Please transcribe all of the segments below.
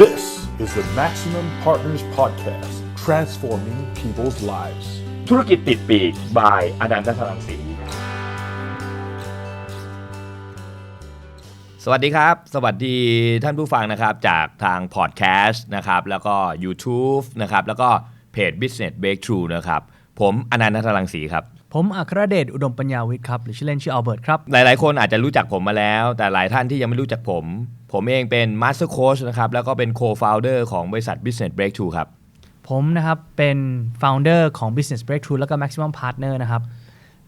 This is the Maximum Partners Podcast, transforming people's lives. ธุรกิจติดปีก บายอนันตสรังสีสวัสดีครับ สวัสดีท่านผู้ฟังนะครับจากทางพอดแคสต์นะครับแล้วก็ YouTube นะครับแล้วก็เพจ Business Breakthrough นะครับ ผมอนันต์นัทรังสีครับ ผมอัครเดชอุดมปัญญาวิทย์ครับหรือชื่อเล่นชื่ออัลเบิร์ตครับ หลายๆ คนอาจจะรู้จักผมมาแล้ว แต่หลายท่านที่ยังไม่รู้จักผม ผมเองเป็น Master Coach นะครับ แล้วก็เป็น Co-founder ของบริษัท Business Breakthrough ครับ ผมนะครับ เป็น founder ของ Business Breakthrough แล้วก็ Maximum Partner นะครับ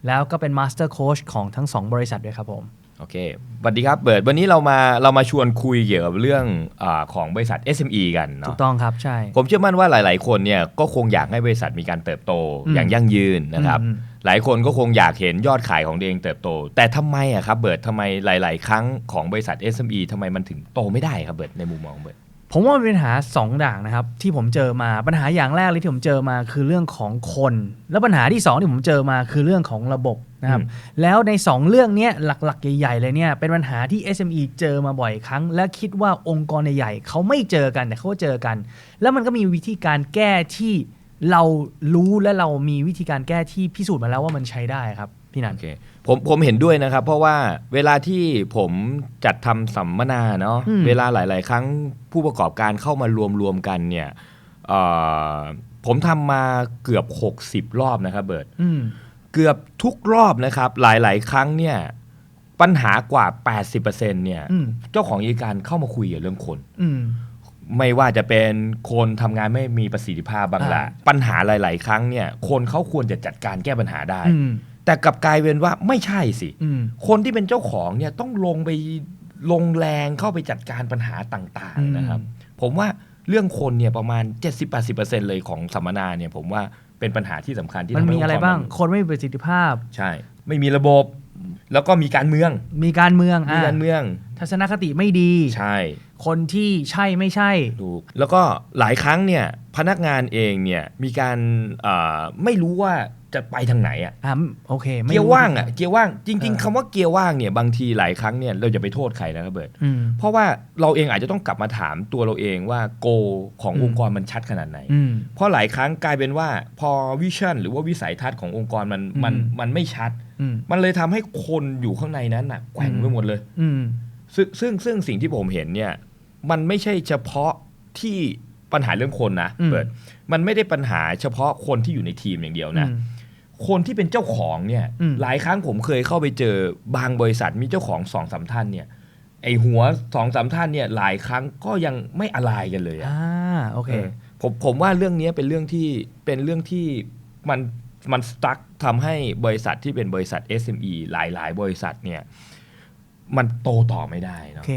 แล้วก็เป็น Master Coach ของทั้ง 2 บริษัทด้วยครับผม โอเคสวัสดีครับเบิร์ดวันนี้เรามาเรามาชวนคุยเกี่ยวกับเรื่องอาของบริษัท SME กันถูเนาะกต้องครับใช่ ผมเชื่อมั่นว่าหลาย ๆ คนเนี่ยก็คงอยากให้บริษัทมีการเติบโตอืมอย่างยั่งยืนนะครับอืม หลายคนก็คงอยากเห็นยอดขายของตัวเองเติบโต แต่ทำไมอะครับเบิร์ดทำไมหลาย ๆ ครั้งของบริษัท SME ทำไมมันถึงโตไม่ได้ครับเบิร์ดในมุมมองเบิร์ดผมว่ามันเป็นปัญหา2ด่างนะครับที่ผมเจอมาปัญหาอย่างแรกเลยที่ผมเจอมาคือเรื่องของคน แล้วปัญหาที่สองที่ผมเจอมาคือเรื่องของระบบนะครับอืมแล้วใน 2 เรื่องเนี้ยหลักๆ ใหญ่ ๆ เลยเนี่ยเป็นปัญหาที่ SME เจอมาบ่อยครั้ง และคิดว่าองค์กรใหญ่ๆเขาไม่เจอกันแต่เขาก็เจอกัน แล้วมันก็มีวิธีการแก้ที่ เรารู้และเรามีวิธีการแก้ที่พิสูจน์มาแล้วว่ามันใช้ได้ครับพี่นันโอเคผมผมเห็นด้วยนะครับ เพราะว่าเวลาที่ผมจัดทำสัมมนาเนาะอืมเวลาหลาย ๆ ครั้งผู้ประกอบการเข้ามารวมรวมๆกันเนี่ยเอ่อผมทำมาเกือบ 60 รอบนะครับเบิร์ดอืมเกือบทุกรอบนะครับ หลาย ๆ ครั้งเนี่ยปัญหากว่า 80%เนี่ยอืมเจ้าของกิจการเข้ามาคุยเกี่ยวเรื่องคนอืม ไม่ว่าจะเป็นคนทำงานไม่มีประสิทธิภาพบางละอ่าปัญหาหลาย ๆ ครั้งเนี่ยคนเขาควรจะจัดการแก้ปัญหาได้อืมแต่กลับกลายเป็นว่าไม่ใช่สิอืมคนที่เป็นเจ้าของเนี่ยต้องลงไปลงแรงเข้าไปจัดการปัญหาต่างอืมๆนะครับ ผมว่าเรื่องคนเนี่ยประมาณ 70-80%เลยของสัมมนาเนี่ยผมว่าเป็นปัญหาที่สำคัญที่มันทำให้มีอะไรงค์กบ้างมันคนไม่มีประสิทธิภาพ ใช่ ไม่มีระบบ แล้วก็มีการเมือง มีการเมืองมีอะการเมือง ทัศนคติไม่ดี ใช่ คนที่ใช่ไม่ใช่ถูกแล้วก็หลายครั้งเนี่ยพนักงานเองเนี่ยมีการเอ่อไม่รู้ว่า จะไปทางไหนอะอ่าโอเคไม่เกียร์รู้ว่างอะเกียร์ว่างจริงเออๆคำว่าเกียร์ว่างเนี่ยบางทีหลายครั้งเนี่ยเราจะไปโทษใครนะครับเบิร์ดอืมเพราะว่าเราเองอาจจะต้องกลับมาถามตัวเราเองว่าโกของอืมองค์กรมันชัดขนาดไหนอืมเพราะหลายครั้งกลายเป็นว่าพอวิชั่นหรือว่าวิสัยทัศน์ขององค์กรมันมันอืมมันไม่ชัดอืมมันเลยทำให้คนอยู่ข้างในนั้นน่ะแกว่งไปหมดเลยอืมซึ่งซึ่งซึ่งสิ่งที่ผมเห็นเนี่ยมันไม่ใช่เฉพาะที่ปัญหาเรื่องคนนะอืมเปิดมันไม่ได้ปัญหาเฉพาะคนที่อยู่ในทีมอย่างเดียวนะอืม คนที่เป็นเจ้าของเนี่ยอืมหลายครั้งผมเคยเข้าไปเจอบางบริษัทมีเจ้าของสองสามท่านเนี่ยไอหัวสองสามท่านเนี่ยหลายครั้งก็ยังไม่อะไรกันเลยอะอ่าโอเคเออผมผมว่าเรื่องนี้เป็นเรื่องที่เป็นเรื่องที่มันมันสตั๊กทำให้บริษัทที่เป็นบริษัท SME หลายๆบริษัทเนี่ยมันโตต่อไม่ได้โอเนาะเค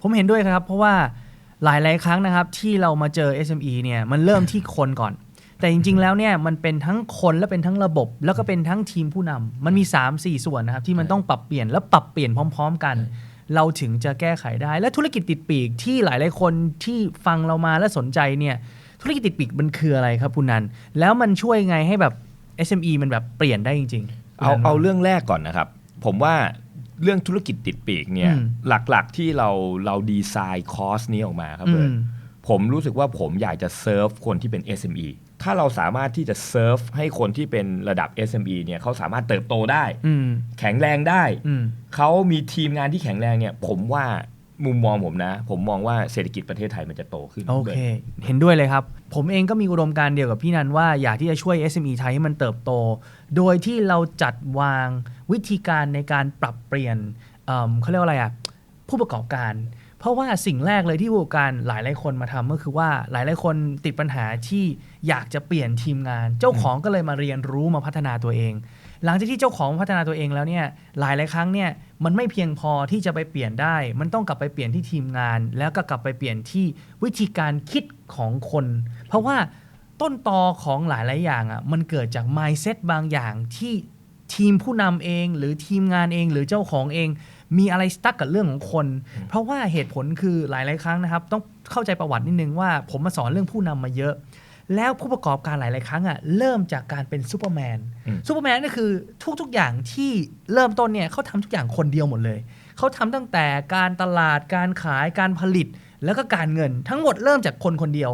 ผมเห็นด้วยครับ เพราะว่าหลายๆครั้งนะครับที่เรามาเจอ SME เนี่ยมันเริ่มที่คนก่อน แต่จริง ๆ แล้วเนี่ยมันเป็นทั้งคนและเป็นทั้งระบบ แล้วก็เป็นทั้งทีมผู้นำมันมี 3 4 ส่วนนะครับ ที่มันต้องปรับเปลี่ยนและปรับเปลี่ยนพร้อม ๆ กัน เราถึงจะแก้ไขได้ และธุรกิจติดปีกที่หลาย ๆ คนที่ฟังเรามาและสนใจเนี่ยธุรกิจติดปีกมันคืออะไรครับคุณนันแล้วมันช่วยไงให้แบบ SME มันแบบเปลี่ยนได้จริง ๆ เอาคุณนันเอาเรื่องแรกก่อนนะครับ ผมว่าเรื่องธุรกิจติดปีกเนี่ยอืมหลักๆที่เราเราดีไซน์คอร์สนี้ออกมาครับอืเบิร์มตผมรู้สึกว่าผมอยากจะเซิร์ฟคนที่เป็น SME ถ้าเราสามารถที่จะเซิร์ฟให้คนที่เป็นระดับ SME เนี่ยเขาสามารถเติบโตได้อืมแข็งแรงได้อืมเขามีทีมงานที่แข็งแรงเนี่ย ผมว่ามุมมองผมนะ ผมมองว่าเศรษฐกิจประเทศไทยมันจะโตขึ้น โอเค เห็นด้วยเลยครับ ผมเองก็มีอุดมการณ์เดียวกับพี่นันว่าอยากที่จะช่วย SME ไทยให้มันเติบโต โดยที่เราจัดวางวิธีการในการปรับเปลี่ยนเอิ่มเขาเรียกว่าอะไรอะผู้ประกอบการ เพราะว่าสิ่งแรกเลยที่ผู้การหลายหลายคนมาทำก็คือว่าหลายหลายคนติดปัญหาที่อยากจะเปลี่ยนทีมงาน เจ้าของก็เลยมาเรียนรู้มาพัฒนาตัวเอง หลังจากที่เจ้าของพัฒนาตัวเองแล้วเนี่ยหลายหลายครั้งเนี่ยมันไม่เพียงพอที่จะไปเปลี่ยนได้ มันต้องกลับไปเปลี่ยนที่ทีมงาน แล้วก็กลับไปเปลี่ยนที่วิธีการคิดของคน เพราะว่าต้นตอของหลายหลายอย่างอะมันเกิดจาก mindset บางอย่างที่ทีมผู้นำเอง หรือทีมงานเองหรือเจ้าของเอง มีอะไรสตั๊กกับเรื่องของคน เพราะว่าเหตุผลคือหลาย ๆ ครั้งนะครับ ต้องเข้าใจประวัตินิดนึงว่าผมมาสอนเรื่องผู้นำมาเยอะ แล้วผู้ประกอบการหลาย ๆ ครั้งอะเริ่มจากการเป็นซูเปอร์แมนอืมซูเปอร์แมนก็คือทุก ๆ อย่างที่เริ่มต้นเนี่ยเขาทำทุกอย่างคนเดียวหมดเลยเขาทำตั้งแต่การตลาดการขายการผลิตแล้วก็การเงินทั้งหมดเริ่มจากคนคนเดียว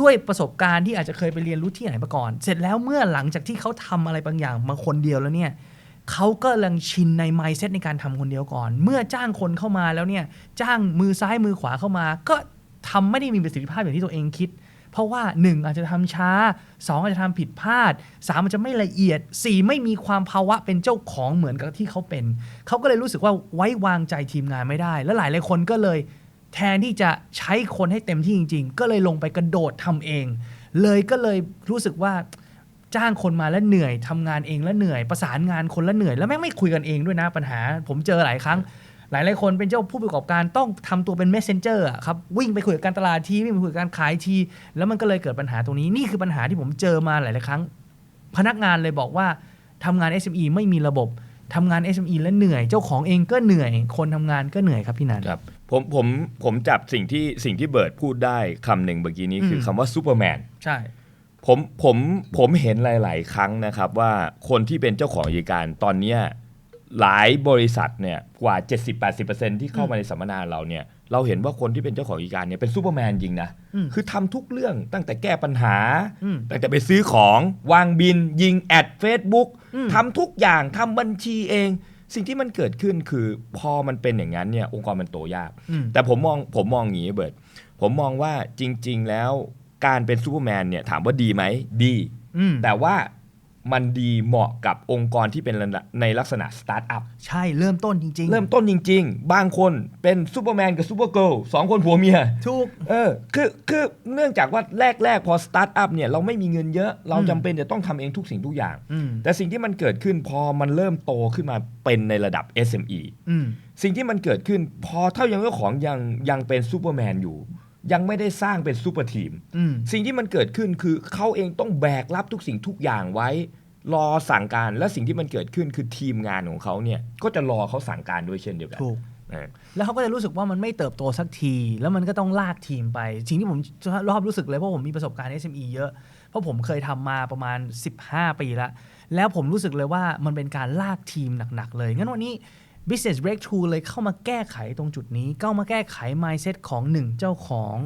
ด้วยประสบการณ์ที่อาจจะเคยไปเรียนรู้ที่ไหนมาก่อน เสร็จแล้วเมื่อหลังจากที่เขาทำอะไรบางอย่างมาคนเดียวแล้วเนี่ย เขาก็ลังชินใน mindset ในการทำคนเดียวก่อน เมื่อจ้างคนเข้ามาแล้วเนี่ย จ้างมือซ้ายมือขวาเข้ามา ก็ทำไม่ได้มีประสิทธิภาพอย่างที่ตัวเองคิด เพราะว่า 1 อาจจะทำช้า 2 อาจจะทำผิดพลาด3อาจจะไม่ละเอียด 4 ไม่มีความภาวะเป็นเจ้าของเหมือนกับที่เขาเป็น เขาก็เลยรู้สึกว่าไว้วางใจทีมงานไม่ได้ และหลายหลายคนก็เลย แทนที่จะใช้คนให้เต็มที่จริง ๆ ก็เลยลงไปกระโดดทำเอง เลยก็เลยรู้สึกว่า จ้างคนมาแล้วเหนื่อยทำงานเองแล้วเหนื่อยประสานงานคนแล้วเหนื่อยแล้วแม่งไม่คุยกันเองด้วยนะปัญหา ผมเจอหลายครั้ง หลายหลายๆคนเป็นเจ้าผู้ประกอบการต้องทำตัวเป็น messenger อะครับวิ่งไปคุยกับการตลาดทีวิ่งไปคุยกับการขายที แล้วมันก็เลยเกิดปัญหาตรงนี้นี่คือปัญหาที่ผมเจอมาหลายๆครั้ง พนักงานเลยบอกว่าทำงาน SME ไม่มีระบบทำงาน SME แล้วเหนื่อยเจ้าของเองก็เหนื่อย คนทำงานก็เหนื่อยครับพี่นันครับผมผมผมจับสิ่งที่สิ่งที่เบิร์ดพูดได้คำหนึ่งเมื่อกี้นี้คือมคำว่าซูเปอร์แมนใช่ ผมผมผมเห็นหลาย ๆ ครั้งนะครับว่าคนที่เป็นเจ้าของกิจการตอนเนี้ยหลายบริษัทเนี่ยกว่า 70-80%ที่เข้ามาในสัมมนาเราเนี่ยเราเห็นว่าคนที่เป็นเจ้าของกิจการเนี่ยเป็นซูเปอร์แมนจริงนะอืมคือทำทุกเรื่องตั้งแต่แก้ปัญหาอืมตั้งแต่ไปซื้อของวางบิน ยิงแอด Facebook อืมทำทุกอย่างทำบัญชีเอง สิ่งที่มันเกิดขึ้นคือพอมันเป็นอย่างนั้นเนี่ยองค์กรมันโตยากอืมแต่ผมมองผมมองอย่างนี้เบิร์ดผมมองว่าจริง ๆ แล้ว การเป็นซูเปอร์แมนเนี่ยถามว่าดีไหมดีอืมแต่ว่ามันดีเหมาะกับองค์กรที่เป็นในลักษณะสตาร์ทอัพใช่เริ่มต้นจริง ๆ เริ่มต้นจริง ๆ บางคนเป็นซูเปอร์แมนกับซูเปอร์เกิร์ลสองคนผัวเมียถูกเออคือคือเนื่องจากว่าแรก ๆ พอสตาร์ทอัพเนี่ยเราไม่มีเงินเยอะ เราอืมจำเป็นจะต้องทำเองทุกสิ่งทุกอย่างอืมแต่สิ่งที่มันเกิดขึ้นพอมันเริ่มโตขึ้นมาเป็นในระดับ SME อืมสิ่งที่มันเกิดขึ้นพอเท่ายังเจ้าของยังยังเป็นซูเปอร์แมนอยู่ ยังไม่ได้สร้างเป็นซูเปอร์ทีม อืม สิ่งที่มันเกิดขึ้นคือเขาเองต้องแบกรับทุกสิ่งทุกอย่างไว้ รอสั่งการและสิ่งที่มันเกิดขึ้นคือทีมงานของเขาเนี่ยก็จะรอเขาสั่งการด้วยเช่นเดียวกันถูก เออ แล้วเขาก็จะรู้สึกว่ามันไม่เติบโตสักที แล้วมันก็ต้องลากทีมไปสิ่งที่ผมรอบรู้สึกเลยเพราะผมมีประสบการณ์ SME เยอะ เพราะผมเคยทำมาประมาณ 15 ปีแล้วแล้วผมรู้สึกเลยว่ามันเป็นการลากทีมหนักๆเลย งั้นวันนี้ Business Breakthrough เลยเข้ามาแก้ไขตรงจุดนี้เข้ามาแก้ไข mindset ของ 1 เจ้าของ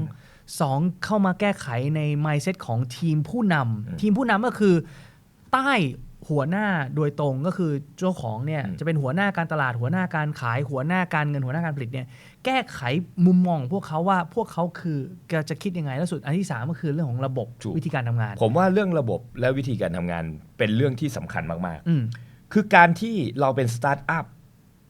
2 เข้ามาแก้ไขใน mindset ของทีมผู้นำทีมผู้นำก็คือใต้หัวหน้าโดยตรงก็คือเจ้าของเนี่ยอืมจะเป็นหัวหน้าการตลาดหัวหน้าการขายหัวหน้าการเงินหัวหน้าการผลิตเนี่ยแก้ไขมุมมองของพวกเขาว่าพวกเขาคือจะคิดยังไงแล้วสุดอันที่สามก็คือเรื่องของระบบถูกวิธีการทำงาน ผมว่าเรื่องระบบและวิธีการทำงานเป็นเรื่องที่สำคัญมากอืมๆคือการที่เราเป็นสตาร์ทอัพ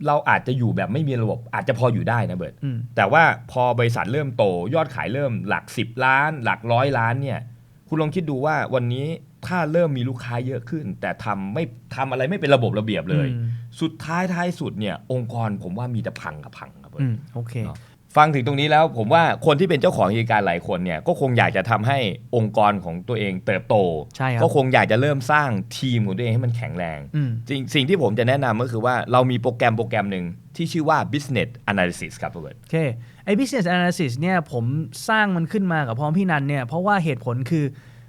เราอาจจะอยู่แบบไม่มีระบบอาจจะพออยู่ได้นะเบิร์ตอืมแต่ว่าพอบริษัทเริ่มโต ยอดขายเริ่มหลัก 10 ล้าน หลักร้อยล้านเนี่ย คุณลองคิดดูว่าวันนี้ถ้าเริ่มมีลูกค้าเยอะขึ้น แต่ทำไม่ทำอะไรไม่เป็นระบบระเบียบเลยอืมสุดท้ายท้ายสุดเนี่ย องค์กรผมว่ามีแต่พังกับพังครับเบิร์ตอืมโอเคเนาะ ฟังถึงตรงนี้แล้วผมว่าคนที่เป็นเจ้าของกิจการหลายคนเนี่ยก็คงอยากจะทำให้องค์กรของตัวเองเติบโตใช่ครับก็คงอยากจะเริ่มสร้างทีมของตัวเองให้มันแข็งแรงอืมสิ่งสิ่งที่ผมจะแนะนำก็คือว่าเรามีโปรแกรมโปรแกรมหนึ่งที่ชื่อว่า business analysis ครับพี่เบิร์ตโอเคไอ้ business analysis เนี่ยผมสร้างมันขึ้นมากับพร้อมพี่นันเนี่ยเพราะว่าเหตุผลคือ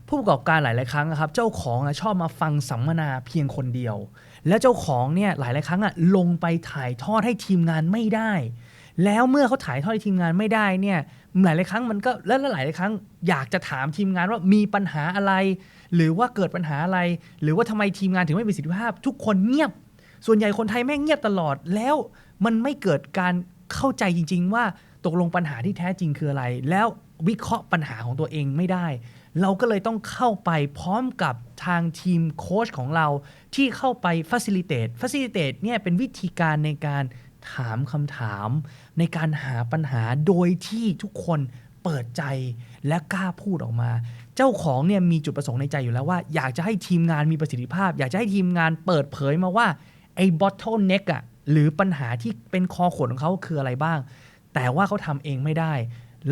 ผู้ประกอบการหลาย ๆ ครั้งอะครับ เจ้าของอะชอบมาฟังสัมมนาเพียงคนเดียว แล้วเจ้าของเนี่ยหลาย ๆ ครั้งอะลงไปถ่ายทอดให้ทีมงานไม่ได้ แล้วเมื่อเขาถ่ายทอดให้ทีมงานไม่ได้เนี่ยหลายๆครั้งมันก็แล้วหลายๆครั้งอยากจะถามทีมงานว่ามีปัญหาอะไร หรือว่าเกิดปัญหาอะไร หรือว่าทำไมทีมงานถึงไม่มีประสิทธิภาพ ทุกคนเงียบ ส่วนใหญ่คนไทยแม่งเงียบตลอดแล้วมันไม่เกิดการเข้าใจจริง ๆ ว่าตกลงปัญหาที่แท้จริงคืออะไร แล้ววิเคราะห์ปัญหาของตัวเองไม่ได้ เราก็เลยต้องเข้าไปพร้อมกับทางทีมโค้ชของเราที่เข้าไป facilitate facilitate เนี่ยเป็นวิธีการในการ ถามคำถามในการหาปัญหาโดยที่ทุกคนเปิดใจและกล้าพูดออกมา เจ้าของเนี่ยมีจุดประสงค์ในใจอยู่แล้วว่า อยากจะให้ทีมงานมีประสิทธิภาพ อยากจะให้ทีมงานเปิดเผยมาว่าไอ้ bottleneck อะหรือปัญหาที่เป็นคอขวดของเขาคืออะไรบ้าง แต่ว่าเขาทำเองไม่ได้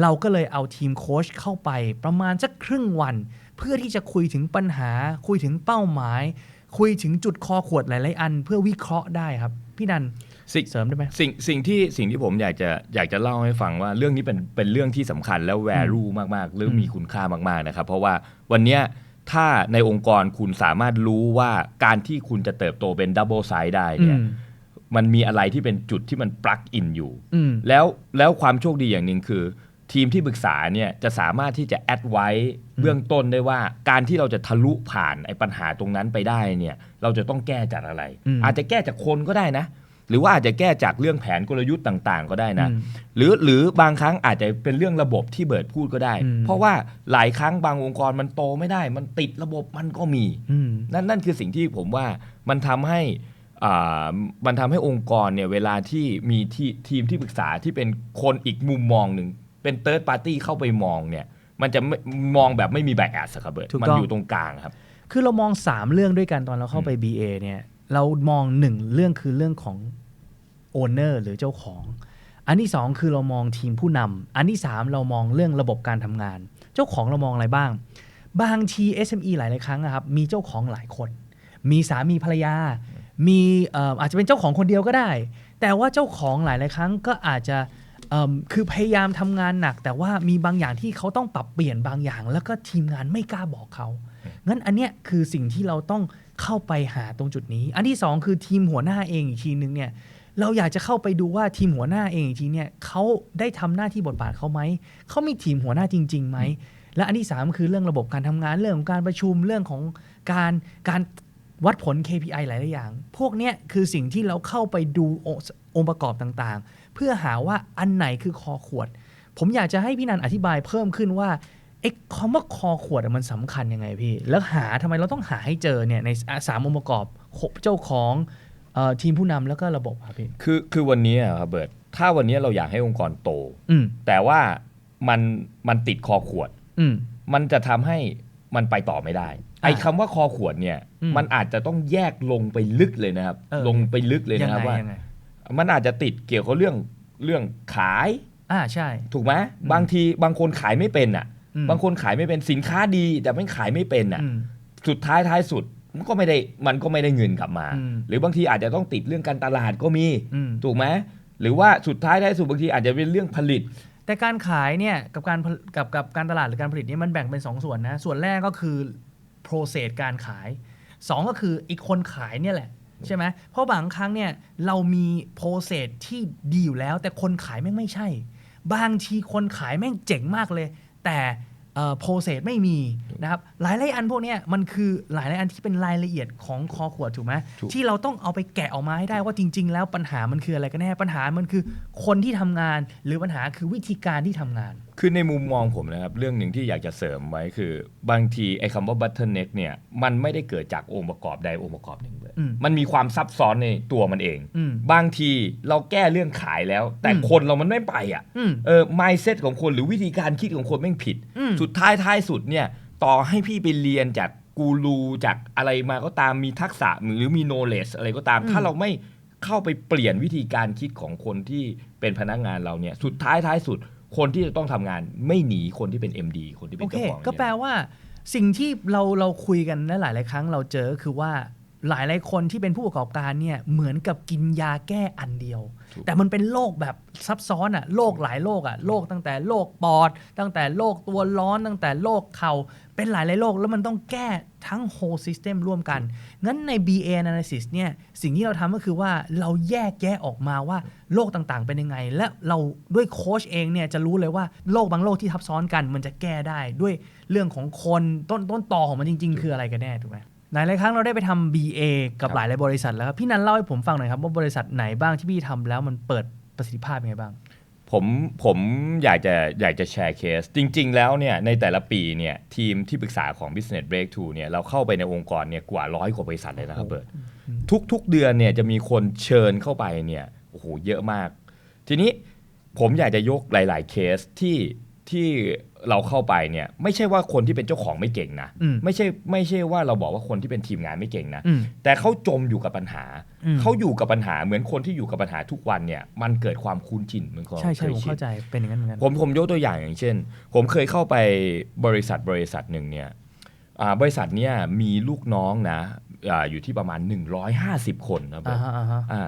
เราก็เลยเอาทีมโค้ชเข้าไปประมาณสักครึ่งวัน เพื่อที่จะคุยถึงปัญหา คุยถึงเป้าหมาย คุยถึงจุดคอขวดหลาย ๆ อัน เพื่อวิเคราะห์ได้ครับ พี่นัน สิ่งเสริมได้ไหมสิ่งสิ่งที่สิ่งที่ผมอยากจะอยากจะเล่าให้ฟังว่าเรื่องนี้เป็นเป็นเรื่องที่สำคัญแล้ว value มากๆ เรื่องมีคุณค่ามากๆนะครับ เพราะว่าวันเนี้ยถ้าในองค์กรคุณสามารถรู้ว่าการที่คุณจะเติบโตเป็น double size ได้เนี่ยอืมมันมีอะไรที่เป็นจุดที่มันปลั๊กอินอยู่อืมแล้วแล้วความโชคดีอย่างหนึ่งคือ ทีมที่ปรึกษาเนี่ยจะสามารถที่จะแอดไว้เบื้องต้นได้ว่า การที่เราจะทะลุผ่านไอ้ปัญหาตรงนั้นไปได้เนี่ย เราจะต้องแก้จากอะไรอืมอาจจะแก้จากคนก็ได้นะ หรือว่าอาจจะแก้จากเรื่องแผนกลยุทธ์ต่างๆ ก็ได้นะอืมหรือหรือบางครั้งอาจจะเป็นเรื่องระบบที่เบิร์ดพูดก็ได้อืมเพราะว่าหลายครั้งบางองค์กรมันโตไม่ได้ มันติดระบบมันก็มีอืมนั่นนั่นคือสิ่งที่ผมว่ามันทำให้อ่ามันทำให้องค์กรเนี่ยเวลาที่มีที่ทีมที่ปรึกษาที่เป็นคนอีกมุมมองหนึ่งเป็นเติร์ดปาร์ตี้เข้าไปมองเนี่ยมันจะไม่มองแบบไม่มีแบกแอสครับเบิร์ดถูกมันต้องอยู่ตรงกลางครับ คือเรามอง 3 เรื่องด้วยกันตอนเราเข้าไป BA เนี่ย เรามองหนึ่งเรื่องคือเรื่องของโอนเนอร์หรือเจ้าของ อันที่2คือเรามองทีมผู้นำอันที่3เรามองเรื่องระบบการทำงาน เจ้าของเรามองอะไรบ้าง บางที SME หลายๆครั้งนะครับมีเจ้าของหลายคน มีสามีภรรยา มีอาจจะเป็นเจ้าของคนเดียวก็ได้ แต่ว่าเจ้าของหลายๆครั้งก็อาจจะคือพยายามทำงานหนัก แต่ว่ามีบางอย่างที่เขาต้องปรับเปลี่ยนบางอย่าง แล้วก็ทีมงานไม่กล้าบอกเขางั้นอันเนี้ยคือสิ่งที่เราต้อง เข้าไปหาตรงจุดนี้ อันที่สองคือทีมหัวหน้าเองอีกทีนึงเนี่ยเราอยากจะเข้าไปดูว่าทีมหัวหน้าเองอีกทีเนี่ยเขาได้ทำหน้าที่บทบาทเขาไหมเขามีทีมหัวหน้าจริงๆไหมและอันที่สามคือเรื่องระบบการทำงานเรื่องของการประชุมเรื่องของการการวัดผล KPI หลาย ๆ อย่าง พวกเนี้ยคือสิ่งที่เราเข้าไปดูอองค์ประกอบต่างๆ เพื่อหาว่าอันไหนคือคอขวด ผมอยากจะให้พี่นันอธิบายเพิ่มขึ้นว่า ไอ้คำว่าคอขวดอะมันสำคัญยังไงพี่ แล้วหาทำไมเราต้องหาให้เจอเนี่ยในสามองค์ประกอบเจ้าของเออทีมผู้นำแล้วก็ระบบครับพี่คือคือวันนี้อะครับเบิร์ดถ้าวันนี้เราอยากให้องค์กรโตอืมแต่ว่ามันมันติดคอขวดอืมมันจะทำให้มันไปต่อไม่ได้ ไอ้คำว่าคอขวดเนี่ยอืมมันอาจจะต้องแยกลงไปลึกเลยนะครับเออลงไปลึกเลยยังนะครับไงว่ายังไงมันอาจจะติดเกี่ยวกับเรื่องเรื่องขาย อ่าใช่ ถูกไหมบางทีบางคนขายไม่เป็นอะอืม บางคนขายไม่เป็นสินค้าดี แต่ไม่ขายไม่เป็นอะอืมสุดท้ายท้ายสุดมันก็ไม่ได้มันก็ไม่ได้เงินกลับมาอืมหรือบางทีอาจจะต้องติดเรื่องการตลาดก็มีอืมถูกไหมหรือว่าสุดท้ายท้ายสุดบางทีอาจจะเป็นเรื่องผลิต แต่การขายเนี่ยกับการผลกับกับการตลาดหรือการผลิตเนี่ยมันแบ่งเป็น 2 ส่วนนะส่วนแรกก็คือ process การขาย 2 ก็คืออีกคนขายเนี่ยแหละใช่ไหมเพราะบางครั้งเนี่ยเรามี process ที่ดีอยู่แล้ว แต่คนขายแม่งไม่ใช่ บางทีคนขายแม่งเจ๋งมากเลย แต่เอ่อ process ไม่มีนะครับหลายหลายๆอันพวกเนี้ยมันคือหลายหลายๆอันที่เป็นรายละเอียดของคอขวดถูกไหมถูกที่เราต้องเอาไปแกะออกมาให้ได้ว่าจริง ๆ แล้วปัญหามันคืออะไรกันแน่ปัญหามันคือคนที่ทำงาน หรือปัญหาคือวิธีการที่ทำงาน คือในมุมมองผมนะครับ เรื่องหนึ่งที่อยากจะเสริมไว้คือบางทีไอ้คำว่า bottleneck เนี่ยมันไม่ได้เกิดจากองค์ประกอบใดองค์ประกอบหนึ่งเลย อืมมันมีความซับซ้อนในตัวมันเอง อืม บางทีเราแก้เรื่องขายแล้ว แต่อืมคนเรามันไม่ไปอะ อืม เออ mindset ของคนหรือวิธีการคิดของคนแม่งผิด อืม สุดท้ายท้ายสุดเนี่ย ต่อให้พี่ไปเรียนจากกูรูจากอะไรมาก็ตามมีทักษะหรือมี knowledge อะไรก็ตาม ถ้าเราไม่เข้าไปเปลี่ยนวิธีการคิดของคนที่เป็นพนักงานเราเนี่ย สุดท้ายท้ายสุด คนที่จะต้องทำงานไม่หนีคนที่เป็น MD คนที่เป็โอนเคเจ้าของก็แปลว่าสิ่งที่เราเราคุยกันหลายหลายๆครั้งเราเจอก็คือว่าหลายหลายๆคนที่เป็นผู้ประกอบการเนี่ยเหมือนกับกินยาแก้อันเดียว แต่มันเป็นโรคแบบซับซ้อนอะโรคหลายโรคอะโรคตั้งแต่โรคปอด ตั้งแต่โรคตัวร้อนตั้งแต่โรคเข่า เป็นหลายหลายๆโรคแล้วมันต้องแก้ทั้ง whole system ร่วมกัน งั้นใน BA analysis เนี่ยสิ่งที่เราทำก็คือว่าเราแยกแยะออกมาว่าโรคต่างๆ เป็นยังไง และเราด้วยโค้ชเองเนี่ยจะรู้เลยว่าโรคบางโรคที่ทับซ้อนกัน มันจะแก้ได้ด้วยเรื่องของคนต้นต้นตอของมันจริง ๆ คืออะไรกันแน่ถูกไหมหลายหลายๆครั้งเราได้ไปทำ BA กับหลายหลายๆบริษัทแล้วครับพี่นันเล่าให้ผมฟังหน่อยครับว่าบริษัทไหนบ้างที่พี่ทำแล้วมันเปิดประสิทธิภาพยังไงบ้าง ผมผมอยากจะอยากจะแชร์เคส จริง ๆ แล้วเนี่ยในแต่ละปีเนี่ยทีมที่ปรึกษาของ Business Breakthrough เนี่ยเราเข้าไปในองค์กรเนี่ยกว่าร้อยกว่าบริษัทเลยนะครับเบิร์ดทุก ๆ เดือนเนี่ยจะมีคนเชิญเข้าไปเนี่ยโอ้โหเยอะมาก ทีนี้ผมอยากจะยกหลาย ๆ เคสที่ ที่เราเข้าไปเนี่ยไม่ใช่ว่าคนที่เป็นเจ้าของไม่เก่งนะ อืม ไม่ใช่ไม่ใช่ว่าเราบอกว่าคนที่เป็นทีมงานไม่เก่งนะ อืม แต่เขาจมอยู่กับปัญหา อืม เขาอยู่กับปัญหาเหมือนคนที่อยู่กับปัญหาทุกวันเนี่ยมันเกิดความคุ้นชินเหมือนคนใช่ใช่คยผมชินเข้าใจเป็นอย่างนั้นเหมือนกัน ผมผมยกตัวอย่างอย่างเช่น ผมเคยเข้าไปบริษัทบริษัทหนึ่งเนี่ยอ่าบริษัทเนี่ยมีลูกน้องนะอาอยู่ที่ประมาณ 150 คนนะเบิอ่าร์ตฮะอ่าฮะอ่า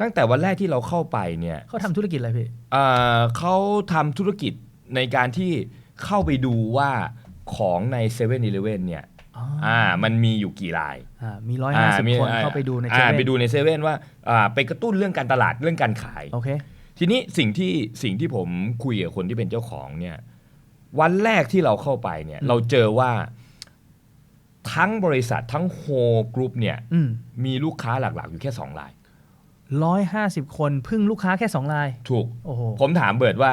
ตั้งแต่วันแรกที่เราเข้าไปเนี่ยเขาทำธุรกิจอะไรพี่ อ่าเขาทำธุรกิจ ในการที่เข้าไปดูว่าของใน7 e เ e ่ e อเนี่ยอ๋ออ่ามันมีอยู่กี่รายอ่ามีร้อยห้าสิบมีคนอ่เข้าไปดูในเซอ่าเว่นไปดูในเซเว่นว่าอ่าไปกระตุ้นเรื่องการตลาดเรื่องการขายโอเคทีนี้สิ่งที่สิ่งที่ผมคุยกับคนที่เป็นเจ้าของเนี่ยวันแรกที่เราเข้าไปเนี่ยอืมเราเจอว่าทั้งบริษัททั้งโฮกรุ๊ปเนี่ยอืมมีลูกค้าหลักๆ อยู่แค่สองรายร้อยห้าสิบคนพึ่งลูกค้าแค่สองราย ถูกโอ้โหผมถามเบิร์ดว่า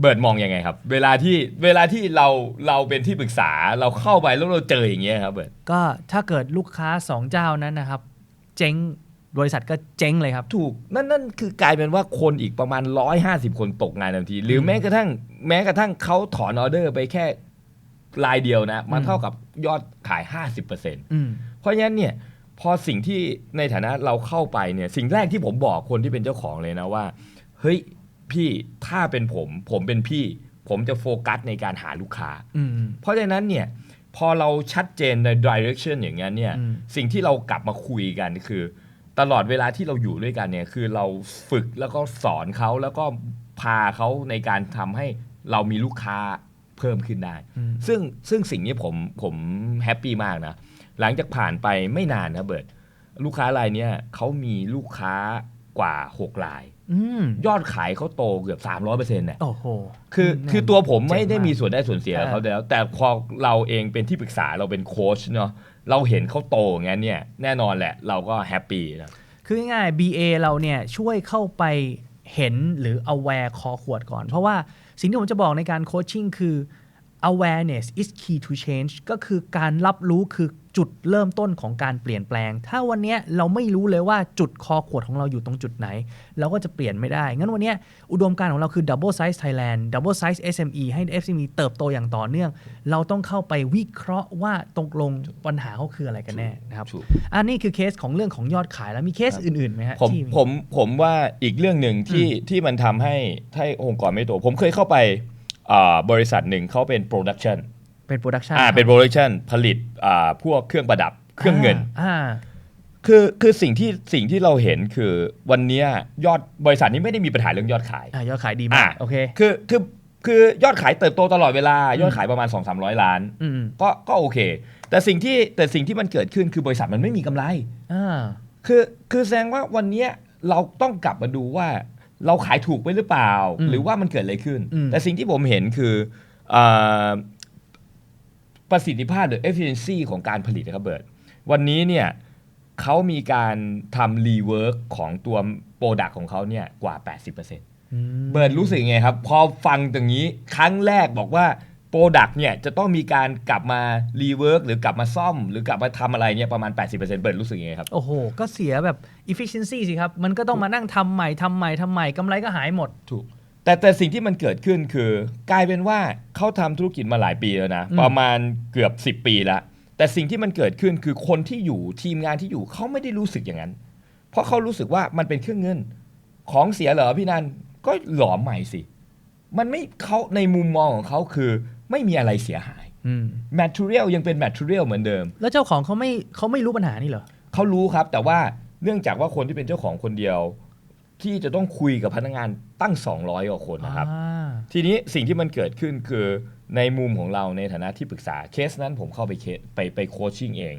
เบิร์ดมองยังไงครับ เวลาที่เวลาที่เราเราเป็นที่ปรึกษาเราเข้าไปแล้วเราเจออย่างเงี้ยครับเบิร์ดก็ถ้าเกิดลูกค้าสองเจ้านั้นนะครับ เจ๊งบริษัทก็เจ๊งเลยครับ ถูกนั่นนั่นคือกลายเป็นว่าคนอีกประมาณ 150 คนตกงานทันที หรือแม้กระทั่งแม้กระทั่งเขาถอนออเดอร์ไปแค่รายเดียวนะ มันอืมเท่ากับยอดขาย 50%อืมเพราะฉะนั้นเนี่ยพอสิ่งที่ในฐานะเราเข้าไปเนี่ยสิ่งแรกที่ผมบอกคนที่เป็นเจ้าของเลยนะว่า เฮ้ย พี่ถ้าเป็นผม ผมเป็นพี่ ผมจะโฟกัสในการหาลูกค้าอืมเพราะฉะนั้นเนี่ยพอเราชัดเจนใน direction อย่างนั้นเนี่ยอืมสิ่งที่เรากลับมาคุยกันคือ ตลอดเวลาที่เราอยู่ด้วยกันเนี่ยคือเราฝึกแล้วก็สอนเขาแล้วก็พาเขาในการทำให้เรามีลูกค้าเพิ่มขึ้นได้อืมซึ่งซึ่งสิ่งนี้ผมผมแฮปปี้มากนะ หลังจากผ่านไปไม่นานนะเบิร์ดลูกค้ารายเนี้ยเขามีลูกค้ากว่า 6 รายอืม ยอดขายเขาโตเกือบ 300%เนี่ยโอ้โหคือแน่คือตัวผมไม่เจ๋งได้มากมีส่วนได้ส่วนเสียกับอ่าเขาแล้ว แต่พอเราเองเป็นที่ปรึกษาเราเป็นโค้ชเนาะเราเห็นเขาโตอย่างนั้นเนี่ยแน่นอนแหละเราก็แฮปปี้นะคือง่ายๆ BA เราเนี่ยช่วยเข้าไปเห็นหรือ aware คอขวดก่อน เพราะว่าสิ่งที่ผมจะบอกในการโคชชิ่งคือ awareness is key to change ก็คือการรับรู้คือจุดเริ่มต้นของการเปลี่ยนแปลง ถ้าวันเนี้ยเราไม่รู้เลยว่าจุดคอขวดของเราอยู่ตรงจุดไหน เราก็จะเปลี่ยนไม่ได้ งั้นวันเนี้ยอุดมการณ์ของเราคือ double size Thailand double size SME ให้ SME เติบโตอย่างต่อเนื่อง เราต้องเข้าไปวิเคราะห์ว่าตกลงปัญหาเขาคืออะไรกันแน่นะครับถูกอันนี้คือเคสของเรื่องของยอดขายแล้วมีเคสอื่นๆไหมฮะผมที่ผมผมว่าอีกเรื่องหนึ่งที่ที่มันทำให้ให้องค์กรไม่โตผมเคยเข้าไปอ่า บริษัทหนึ่งเขาเป็นโปรดักชันเป็นโปรดักชันอ่าเป็นโปรดักชันผลิตอ่าพวกเครื่องประดับเครื่องเงินอ่าคือคือสิ่งที่สิ่งที่เราเห็นคือวันเนี้ยยอดบริษัทนี้ไม่ได้มีปัญหาเรื่องยอดขายอ่ายอดขายดีมากอะโอเคคือคือคือยอดขายเติบโตตลอดเวลายอดขายประมาณ 2 3 0 0 ล้านอืมก็ก็โอเค แต่สิ่งที่แต่สิ่งที่มันเกิดขึ้นคือบริษัทมันไม่มีกำไรอ่าคือคือแสดงว่าวันเนี้ยเราต้องกลับมาดูว่า เราขายถูกไปหรือเปล่าอืมหรือว่ามันเกิดอะไรขึ้นอืมแต่สิ่งที่ผมเห็นคืออาประสิทธิภาพหรือ efficiency ของการผลิตนะครับเบิร์ดวันนี้เนี่ยเขามีการทำรีเวิร์กของตัวโปรดักของเขาเนี่ยกว่า 80%อืมเบิร์ดรู้สึกยังไงครับ พอฟังตรงนี้ครั้งแรกบอกว่า โปรดักต์เนี่ยจะต้องมีการกลับมารีเวิร์กหรือกลับมาซ่อม หรือกลับมาทำอะไรเนี่ยประมาณ 80%เบิร์ดรู้สึกยังไงครับ โอ้โห ก็เสียแบบ efficiency สิครับ มันก็ต้องมานั่งทำใหม่ทำใหม่ทำใหม่กำไรก็หายหมด ถูก แต่แต่สิ่งที่มันเกิดขึ้นคือกลายเป็นว่าเขาทำธุรกิจมาหลายปีแล้วนะอืมประมาณเกือบ 10 ปีแล้วแต่สิ่งที่มันเกิดขึ้นคือคนที่อยู่ทีมงานที่อยู่เขาไม่ได้รู้สึกอย่างนั้น เพราะเขารู้สึกว่ามันเป็นเครื่องเงินของเสียเหรอพี่นันก็หลอมใหม่สิมันไม่เขาในมุมมองของเขาคือ ไม่มีอะไรเสียหายอืม material ยังเป็น material เหมือนเดิม แล้วเจ้าของเขาไม่เขาไม่รู้ปัญหานี่เหรอเขารู้ครับ แต่ว่าเนื่องจากว่าคนที่เป็นเจ้าของคนเดียว ที่จะต้องคุยกับพนักงานตั้ง 200กว่าคนนะครับ อ่าทีนี้สิ่งที่มันเกิดขึ้นคือในมุมของเราในฐานะที่ปรึกษาเคสนั้นผมเข้าไปเคสไปไปโคชชิ่งเอง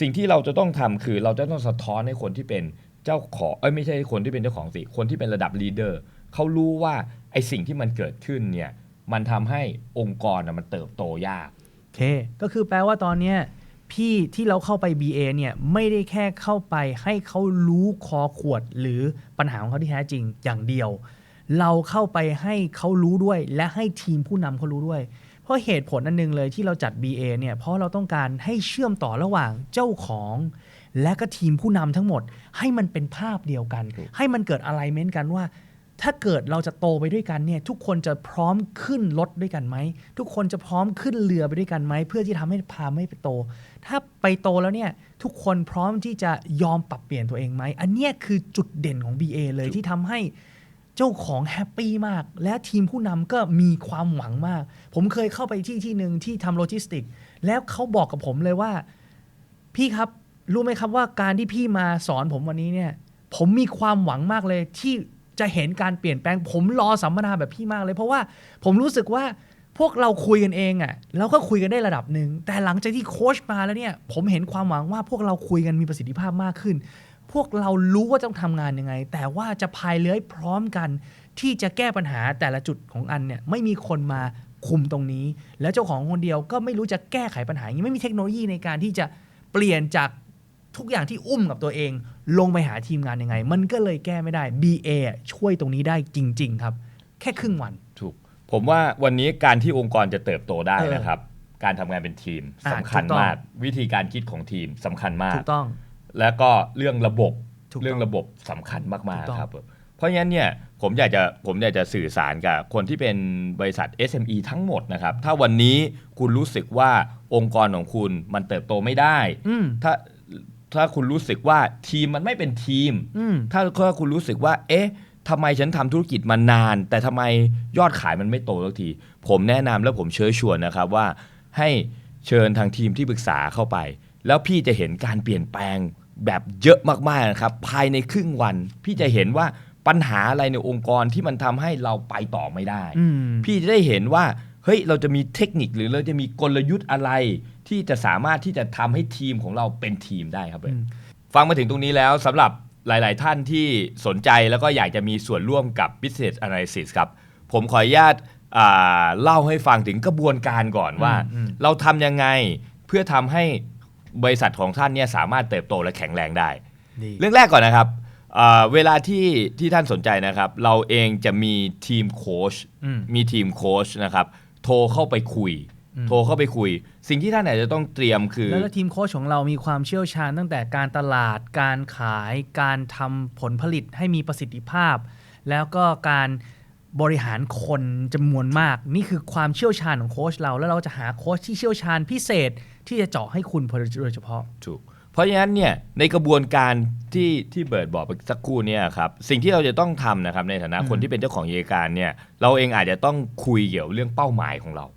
สิ่งที่เราจะต้องทำคือเราจะต้องสะท้อนให้คนที่เป็นเจ้าของเอ้ยไม่ใช่คนที่เป็นเจ้าของสิคนที่เป็นระดับลีดเดอร์เขารู้ว่าไอสิ่งที่มันเกิดขึ้นเนี่ย มันทำให้องค์กรน่ะมันเติบโตยากโอเค ก็คือแปลว่าตอนเนี้ยพี่ที่เราเข้าไป BA เนี่ยไม่ได้แค่เข้าไปให้เขารู้คอขวดหรือปัญหาของเขาที่แท้จริงอย่างเดียว เราเข้าไปให้เขารู้ด้วย และให้ทีมผู้นำเขารู้ด้วย เพราะเหตุผลอันหนึงเลยที่เราจัด BA เนี่ยเพราะเราต้องการให้เชื่อมต่อระหว่างเจ้าของและก็ทีมผู้นำทั้งหมด ให้มันเป็นภาพเดียวกัน ให้มันเกิดอะไรเมนต์กันว่า ถ้าเกิดเราจะโตไปด้วยกันเนี่ยทุกคนจะพร้อมขึ้นรถด้วยกันไหม ทุกคนจะพร้อมขึ้นเรือไปด้วยกันไหม เพื่อที่ทำให้พาไม่ไปโต ถ้าไปโตแล้วเนี่ยทุกคนพร้อมที่จะยอมปรับเปลี่ยนตัวเองไหม อันเนี้ยคือจุดเด่นของ BA เลยที่ทำให้เจ้าของแฮปปี้มาก และทีมผู้นำก็มีความหวังมาก ผมเคยเข้าไปที่ที่หนึ่งที่ทำโลจิสติก แล้วเขาบอกกับผมเลยว่า พี่ครับรู้ไหมครับว่าการที่พี่มาสอนผมวันนี้เนี่ยผมมีความหวังมากเลยที่ จะเห็นการเปลี่ยนแปลง ผมรอสัมมนาแบบพี่มากเลย เพราะว่าผมรู้สึกว่าพวกเราคุยกันเองอะ่ะเราก็คุยกันได้ระดับหนึ่ง แต่หลังจากที่โค้ชมาแล้วเนี่ย ผมเห็นความหวังว่าพวกเราคุยกันมีประสิทธิภาพมากขึ้น พวกเรารู้ว่าต้องทำงานยังไง แต่ว่าจะพายเลื้อยพร้อมกัน ที่จะแก้ปัญหาแต่ละจุดของอันเนี่ยไม่มีคนมาคุมตรงนี้ แล้วเจ้าของคนเดียวก็ไม่รู้จะแก้ไขปัญหาอย่างนี้ไม่มีเทคโนโลยีในการที่จะเปลี่ยนจากทุกอย่างที่อุ้มกับตัวเอง ลงไปหาทีมงานยังไง มันก็เลยแก้ไม่ได้ BA อะช่วยตรงนี้ได้จริง ๆ ครับ แค่ครึ่งวัน ถูก ผมว่าวันนี้การที่องค์กรจะเติบโตได้เออนะครับ การทำงานเป็นทีมอ่าสำคัญถูกต้องมาก วิธีการคิดของทีมสำคัญมาก ถูกต้อง แล้วก็เรื่องระบบถูกต้องเรื่องระบบสำคัญถูมากกต้องๆครับเพราะฉะนั้นเนี่ยผมอยากจะผมอยากจะสื่อสารกับคนที่เป็นบริษัท SME ทั้งหมดนะครับ ถ้าวันนี้คุณรู้สึกว่าองค์กรของคุณมันเติบโตไม่ได้อืมถ้า ถ้าคุณรู้สึกว่าทีมมันไม่เป็นทีมอืมถ้าถ้าคุณรู้สึกว่า เอ๊ะทำไมฉันทำธุรกิจมานาน แต่ทำไมยอดขายมันไม่โตสักที ผมแนะนำแล้วผมเชิญชวนนะครับว่าให้เชิญทางทีมที่ปรึกษาเข้าไป แล้วพี่จะเห็นการเปลี่ยนแปลงแบบเยอะมากๆนะครับ ภายในครึ่งวัน พี่จะเห็นว่าปัญหาอะไรในองค์กรที่มันทำให้เราไปต่อไม่ได้อืมพี่จะได้เห็นว่าเฮ้ยเราจะมีเทคนิคหรือเราจะมีกลยุทธ์อะไร ที่จะสามารถที่จะทำให้ทีมของเราเป็นทีมได้ครับเบิร์ตอืมฟังมาถึงตรงนี้แล้วสำหรับหลาย ๆ ท่านที่สนใจแล้วก็อยากจะมีส่วนร่วมกับ Business Analysis ครับ ผมขออนุญาตอ่าเล่าให้ฟังถึงกระบวนการก่อนว่าอืมเราทำยังไงเพื่อทำให้บริษัทของท่านเนี่ยสามารถเติบโตและแข็งแรงได้ดีเรื่องแรกก่อนนะครับอ่าเวลาที่ที่ท่านสนใจนะครับ เราเองจะมีทีมโค้ชอืมมีทีมโค้ชนะครับ โทรเข้าไปคุยอืม โทรเข้าไปคุย สิ่งที่ท่านอาจจะต้องเตรียมคือแล้วแล้วทีมโค้ชของเรามีความเชี่ยวชาญตั้งแต่การตลาด การขาย การทำผลผลิตให้มีประสิทธิภาพ แล้วก็การบริหารคนจำนวนมาก นี่คือความเชี่ยวชาญของโค้ชเรา แล้วเราจะหาโค้ชที่เชี่ยวชาญพิเศษที่จะเจาะให้คุณโดยเฉพาะถูกเพราะฉะนั้นเนี่ยในกระบวนการที่ที่เบิร์ดบอกไปสักครู่เนี่ยครับสิ่งที่เราจะต้องทำนะครับในฐานะอืมคนที่เป็นเจ้าของกิจการเนี่ยเราเองอาจจะต้องคุยเกี่ยวเรื่องเป้าหมายของเราอ่า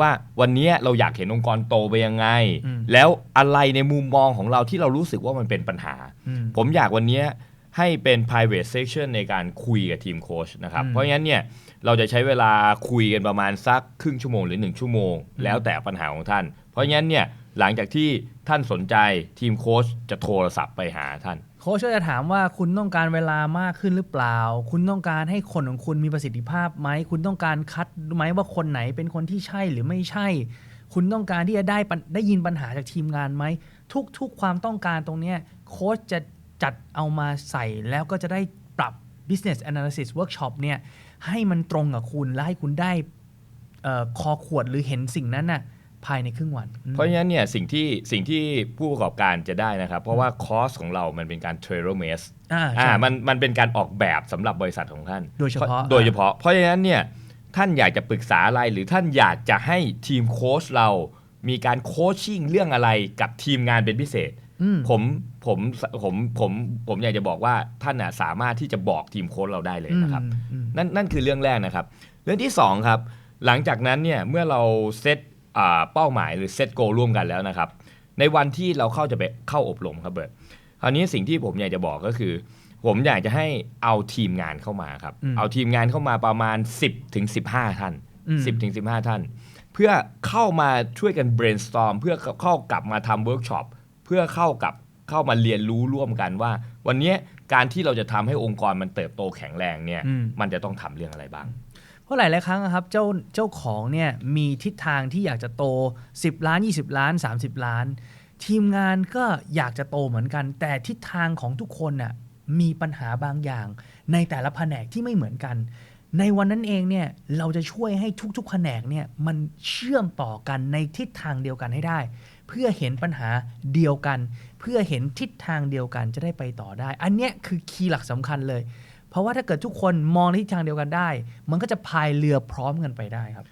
ว่าวันนี้เราอยากเห็นองค์กรโตไปยังไงอืมแล้วอะไรในมุมมองของเราที่เรารู้สึกว่ามันเป็นปัญหาอืมผมอยากวันนี้ให้เป็น private section ในการคุยกับทีมโค้ชนะครับอืมเพราะงั้นเนี่ยเราจะใช้เวลาคุยกันประมาณสักครึ่งชั่วโมงหรือ 1 ชั่วโมง แล้วแต่ปัญหาของท่าน เพราะงั้นเนี่ยหลังจากที่ท่านสนใจทีมโค้ชจะโทรศัพท์ไปหาท่าน โค้ชก็จะถามว่าคุณต้องการเวลามากขึ้นหรือเปล่า คุณต้องการให้คนของคุณมีประสิทธิภาพไหม คุณต้องการคัดไหมว่าคนไหนเป็นคนที่ใช่หรือไม่ใช่ คุณต้องการที่จะได้ได้ยินปัญหาจากทีมงานไหม ทุกๆความต้องการตรงนี้โค้ชจะจัดเอามาใส่แล้วก็จะได้ปรับ business analysis workshop เนี่ยให้มันตรงกับคุณและให้คุณได้ออคอขวดหรือเห็นสิ่งนั้นน่ะ ภายในครึ่งวันอืมเพราะฉะนั้นเนี่ยสิ่งที่สิ่งที่ผู้ประกอบการจะได้นะครับ เพราะว่าคอสของเรามันเป็นการ t r a i l m a d e อ่าอ่าใช่มันมันเป็นการออกแบบสำหรับบริษัทของท่าน โดยเฉพาะโดยเฉพาะ เพราะฉะนั้นเนี่ยท่านอยากจะปรึกษาอะไรหรือท่านอยากจะให้ทีมโค้ชเรา มีการโคชชิ่งเรื่องอะไรกับทีมงานเป็นพิเศษอืมผมผมผมผมผมอยากจะบอกว่าท่านน่ะสามารถที่จะบอกทีมโค้ชเราได้เลยนะครับอืมอืมนั่นนั่นคือเรื่องแรกนะครับ เรื่องที่สองครับหลังจากนั้นเนี่ยเมื่อเราเซตอ่า เป้าหมายหรือเซตโกร่วมกันแล้วนะครับ ในวันที่เราเข้าจะไปเข้าอบรมครับเบิร์ตคราวนี้สิ่งที่ผมอยากจะบอกก็คือ ผมอยากจะให้เอาทีมงานเข้ามาครับอืมเอาทีมงานเข้ามาประมาณ 10ถึง15 ท่านอืม10ถึง15 ท่าน เพื่อเข้ามาช่วยกัน brainstorm เพื่อเข้ากลับมาทำเวิร์กช็อปเพื่อเข้ากับเข้ามาเรียนรู้ร่วมกันว่า วันนี้การที่เราจะทำให้องค์กรมันเติบโตแข็งแรงเนี่ยอืมมันจะต้องทำเรื่องอะไรบ้างเพ ราะหลายหลายครั้งครับเจ้าเจ้าของเนี่ยมีทิศทางที่อยากจะโต 10 ล้าน 20 ล้าน 30 ล้าน ทีมงานก็อยากจะโตเหมือนกัน แต่ทิศทางของทุกคนน่ะมีปัญหาบางอย่าง ในแต่ละแผนกที่ไม่เหมือนกัน ในวันนั้นเองเนี่ยเราจะช่วยให้ทุกๆแผนกเนี่ยมันเชื่อมต่อกันในทิศทางเดียวกันให้ได้ เพื่อเห็นปัญหาเดียวกัน เพื่อเห็นทิศทางเดียวกันจะได้ไปต่อได้ อันเนี้ยคือคีย์หลักสำคัญเลย เพราะว่าถ้าเกิดทุกคนมองในทิศทางเดียวกันได้ มันก็จะพายเรือพร้อมกันไปได้ครับ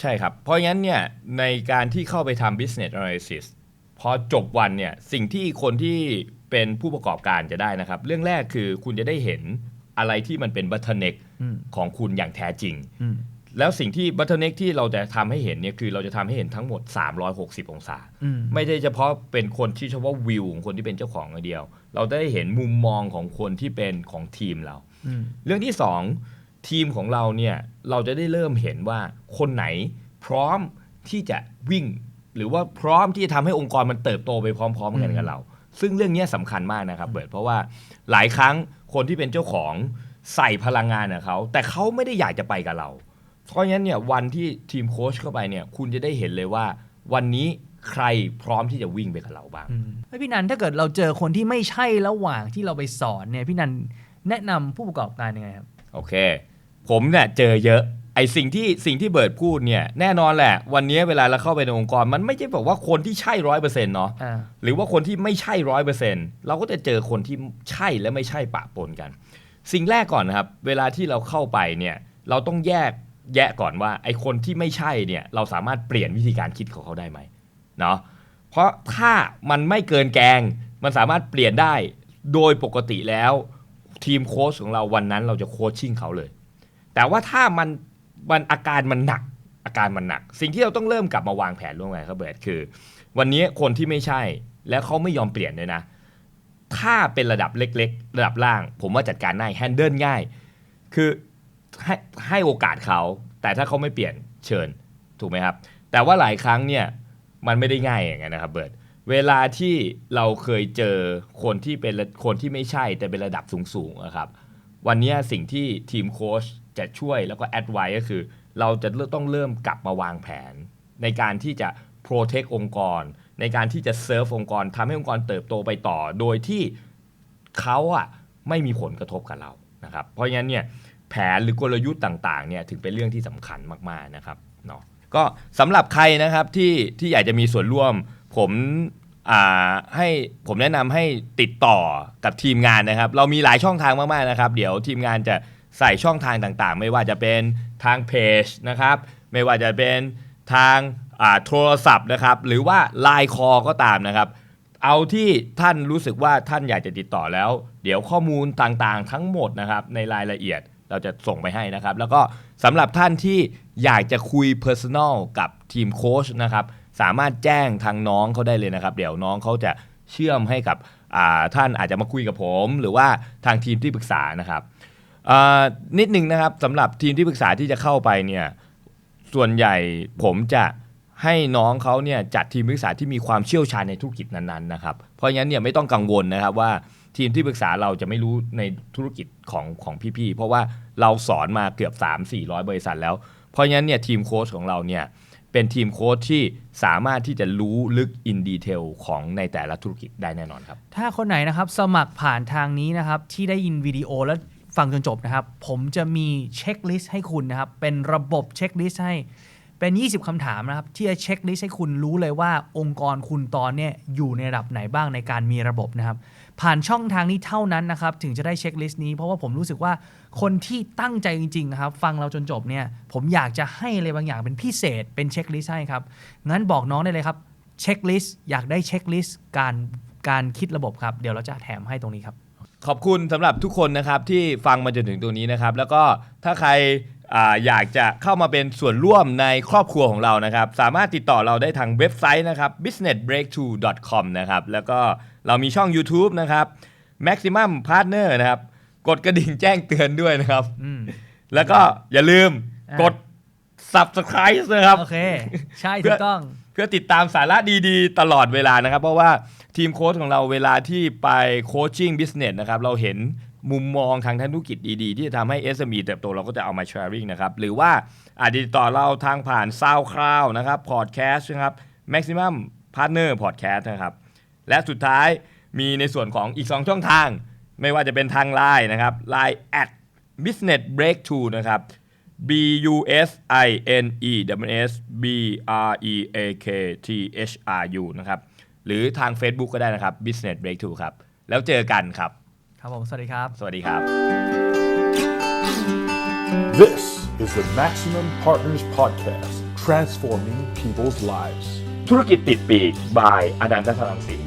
ใช่ครับ เพราะงั้นเนี่ยในการที่เข้าไปทำ business analysis พอจบวันเนี่ยสิ่งที่คนที่เป็นผู้ประกอบการจะได้นะครับ เรื่องแรกคือคุณจะได้เห็นอะไรที่มันเป็น bottleneck อืมของคุณอย่างแท้จริงอืมแล้วสิ่งที่ bottleneck ที่เราจะทำให้เห็นเนี่ยคือเราจะทำให้เห็นทั้งหมด 360 องศาอืมไม่ได้เฉพาะเป็นคนที่เฉพาะวิวของคนที่เป็นเจ้าของอย่างเดียว เราได้เห็นมุมมองของคนที่เป็นของทีมเราอืม เรื่องที่สองทีมของเราเนี่ยเราจะได้เริ่มเห็นว่าคนไหนพร้อมที่จะวิ่ง หรือว่าพร้อมที่จะทำให้องค์กรมันเติบโตไปพร้อม ๆ กันกับเรา ซึ่งเรื่องเนี้ยสำคัญมากนะครับเบิร์ดเพราะว่าหลายครั้งคนที่เป็นเจ้าของใส่พลังงานกับเขา แต่เขาไม่ได้อยากจะไปกับเรา เพราะฉะนั้นเนี่ยวันที่ทีมโค้ชเข้าไปเนี่ยคุณจะได้เห็นเลยว่า วันนี้ใครพร้อมที่จะวิ่งไปกับเราบ้างอืมเฮ้ยพี่นันถ้าเกิดเราเจอคนที่ไม่ใช่ระหว่างที่เราไปสอนเนี่ยพี่นัน แนะนำผู้ประกอบการยังไงครับ โอเค ผมเนี่ยเจอเยอะไอสิ่งที่สิ่งที่เบิร์ดพูดเนี่ยแน่นอนแหละ วันนี้เวลาเราเข้าไปในองค์กร มันไม่ใช่บอกว่าคนที่ใช่ร้อยเปอร์เซ็นต์เนาะอ่าหรือว่าคนที่ไม่ใช่ร้อยเปอร์เซ็นต์เราก็จะเจอคนที่ใช่และไม่ใช่ปะปนกัน สิ่งแรกก่อนนะครับ เวลาที่เราเข้าไปเนี่ยเราต้องแยกแยะก่อนว่าไอคนที่ไม่ใช่เนี่ยเราสามารถเปลี่ยนวิธีการคิดของเขาได้ไหมเนาะเพราะถ้ามันไม่เกินแกง มันสามารถเปลี่ยนได้โดยปกติแล้ว ทีมโค้ชของเราวันนั้นเราจะโคชชิ่งเขาเลย แต่ว่าถ้ามันมันอาการมันหนัก อาการมันหนัก สิ่งที่เราต้องเริ่มกลับมาวางแผนร่วมกันครับเบิร์ดคือ วันนี้คนที่ไม่ใช่แล้วเขาไม่ยอมเปลี่ยนเลยนะ ถ้าเป็นระดับเล็ก ๆ ระดับล่าง ผมว่าจัดการง่ายแฮนเดิลง่าย คือให้ให้โอกาสเขา แต่ถ้าเขาไม่เปลี่ยนเชิญถูกไหมครับ แต่ว่าหลายครั้งเนี่ยมันไม่ได้ง่ายอย่างนั้นนะครับเบิร์ด เวลาที่เราเคยเจอคนที่เป็นคนที่ไม่ใช่แต่เป็นระดับสูงๆนะครับ วันนี้สิ่งที่ทีมโค้ชจะช่วยแล้วก็แอดไว้ก็คือ เราจะต้องเริ่มกลับมาวางแผน ในการที่จะโปรเทคองค์กร ในการที่จะเซิร์ฟองค์กรทำให้องค์กรเติบโตไปต่อ โดยที่เขาอะไม่มีผลกระทบกับเรานะครับ เพราะฉะนั้นเนี่ยแผนหรือกลยุทธ์ต่างๆเนี่ยถึงเป็นเรื่องที่สำคัญมากๆนะครับเนาะก็สำหรับใครนะครับที่ที่อยากจะมีส่วนร่วม ผมให้ผมแนะนำให้ติดต่อกับทีมงานนะครับ เรามีหลายช่องทางมากๆนะครับ เดี๋ยวทีมงานจะใส่ช่องทางต่างๆ ไม่ว่าจะเป็นทางเพจนะครับ ไม่ว่าจะเป็นทางโทรศัพท์นะครับ หรือว่า Line คอก็ตามนะครับ เอาที่ท่านรู้สึกว่าท่านอยากจะติดต่อแล้ว เดี๋ยวข้อมูลต่างๆ ทั้งหมดนะครับ ในรายละเอียดเราจะส่งไปให้นะครับ แล้วก็สำหรับท่านที่อยากจะคุย Personal กับทีมโค้ชนะครับ สามารถแจ้งทางน้องเขาได้เลยนะครับ เดี๋ยวน้องเขาจะเชื่อมให้กับท่านอาจจะมาคุยกับผม หรือว่าทางทีมที่ปรึกษานะครับนิดนึงนะครับสำหรับทีมที่ปรึกษาที่จะเข้าไปเนี่ยส่วนใหญ่ผมจะให้น้องเขาเนี่ยจัดทีมปรึกษาที่มีความเชี่ยวชาญในธุรกิจนั้นๆนะครับเพราะงั้นเนี่ยไม่ต้องกังวลนะครับว่าทีมที่ปรึกษาเราจะไม่รู้ในธุรกิจของของพี่ๆเพราะว่าเราสอนมาเกือบ 3 4 0 0 บริษัทแล้ว เพราะงั้นเนี่ยทีมโค้ชของเราเนี่ย เป็นทีมโค้ชที่สามารถที่จะรู้ลึกอินดีเทลของในแต่ละธุรกิจได้แน่นอนครับ ถ้าคนไหนนะครับสมัครผ่านทางนี้นะครับ ที่ได้ยินวิดีโอแล้วฟังจนจบนะครับ ผมจะมีเช็คลิสต์ให้คุณนะครับ เป็นระบบเช็คลิสต์ให้เป็น 20คำถามนะครับ ที่จะเช็คลิสต์ให้คุณรู้เลยว่าองค์กรคุณตอนเนี้ยอยู่ในระดับไหนบ้างในการมีระบบนะครับ ผ่านช่องทางนี้เท่านั้นนะครับ ถึงจะได้เช็คลิสต์นี้เพราะว่าผมรู้สึกว่า คนที่ตั้งใจจริงๆนะครับ ฟังเราจนจบเนี่ย ผมอยากจะให้อะไรบางอย่างเป็นพิเศษเป็นเช็คลิสต์ให้ครับ งั้นบอกน้องได้เลยครับเช็คลิสต์อยากได้เช็คลิสต์การการคิดระบบครับ เดี๋ยวเราจะแถมให้ตรงนี้ครับ ขอบคุณสำหรับทุกคนนะครับที่ฟังมาจนถึงตรงนี้นะครับ แล้วก็ถ้าใครอาอยากจะเข้ามาเป็นส่วนร่วมในครอบครัวของเรานะครับ สามารถติดต่อเราได้ทางเว็บไซต์นะครับ businessbreakthrough.com นะครับ แล้วก็เรามีช่อง YouTube นะครับ maximum partner นะครับ กดกระดิ่งแจ้งเตือนด้วยนะครับ อืม แล้วก็อย่าลืมอ่ากกด subscribe นะครับ โอเค ใช่ถูกต้อง เพื่อติดตามสาระดีๆ ตลอดเวลานะครับ เพราะว่าทีมโค้ชของเราเวลาที่ไปโคชชิ่งบิสเนสนะครับ เราเห็นมุมมองทางธุรกิจดีๆ ที่จะทำให้ SME เติบโตเราก็จะเอามาแชร์ i ิ g นะครับ หรือว่าอาจจะติดต่อเราทางผ่าน SoundCloud นะครับ Podcast นะครับ Maximum Partner Podcast นะครับ และสุดท้ายมีในส่วนของอีก 2 ช่องทาง ไม่ว่าจะเป็นทาง Line นะครับ Line at business breakthrough นะครับ B U S I N E W S B R E A K T H R U นะครับ หรือทาง Facebook ก็ได้นะครับ Business Breakthrough ครับ แล้วเจอกันครับ ครับผม สวัสดีครับ สวัสดีครับ This is the Maximum Partners Podcast, transforming people's lives. ธุรกิจติดปีกบายอนันตสลังสี